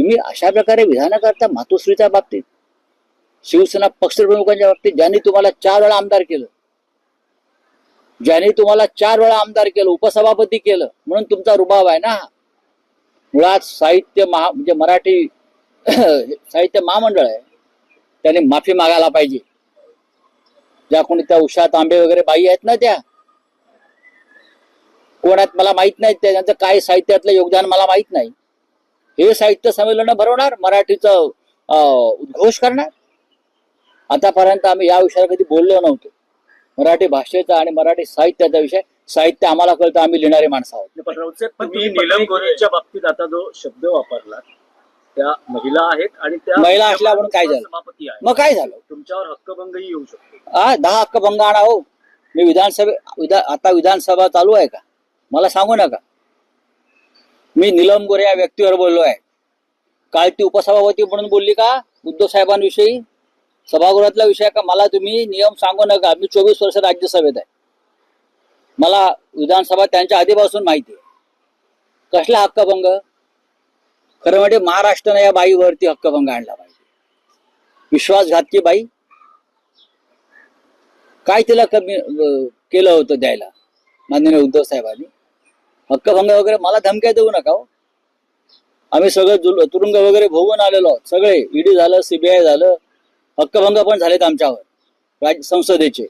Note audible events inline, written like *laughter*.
तुम्ही अशा प्रकारे विधानं करता मातोश्रीच्या बाबतीत शिवसेना पक्षप्रमुखांच्या बाबतीत ज्यांनी तुम्हाला चार वेळा आमदार केलं ज्यांनी तुम्हाला चार वेळा आमदार केलं उपसभापती केलं म्हणून तुमचा रुबाब आहे ना? मुळात साहित्य महा म्हणजे मराठी *clears throat* साहित्य महामंडळ आहे. त्यांनी माफी मागायला पाहिजे. ज्या कोणी त्या उषा तांबे वगैरे बाई आहेत ना त्या? कोणात मला माहीत नाही त्यांचं काय साहित्यातलं योगदान मला माहीत नाही. हे साहित्य संमेलन भरवणार मराठीचं अं, उद्घोष करणार. आतापर्यंत आम्ही या विषयावर कधी बोललो नव्हतो. मराठी भाषेचा आणि मराठी साहित्याचा विषय साहित्य आम्हाला कळतं आम्ही लिहिणारे माणसं आहोत. पण तुम्ही नीलम पत्रिकेत- गोरेच्या बाबतीत आता जो शब्द वापरला त्या महिला आहेत आणि त्या महिला असल्या म्हणून काय झालं? मग काय झालं? तुमच्यावर हक्कभंगही येऊ शकतो. आ दहा हक्क भंग आणा हो. मी विधानसभे विधा आता विधानसभा चालू आहे का? मला सांगू नका. मी निलम गोरे या व्यक्तीवर बोललो आहे. काल ती उपसभापती म्हणून बोलली का? उद्धव साहेबांविषयी? सभागृहातला विषय का? मला तुम्ही नियम सांगू नका. मी चोवीस वर्ष राज्यसभेत आहे. मला विधानसभा त्यांच्या आधीपासून माहिती आहे. कसला हक्कभंग? खरं म्हणजे महाराष्ट्राने या बाईवरती हक्कभंग आणला पाहिजे. विश्वासघातकी बाई? काय तिला कमी केलं होतं द्यायला? माननीय उद्धव साहेबांनी? हक्कभंग वगैरे मला धमक्या देऊ नका हो. आम्ही सगळं जुल- तुरुंग वगैरे भोगून आलेलो आहोत. सगळे ईडी झालं सीबीआय झालं हक्कभंग पण झालेत आमच्यावर. राज्य संसदेचे.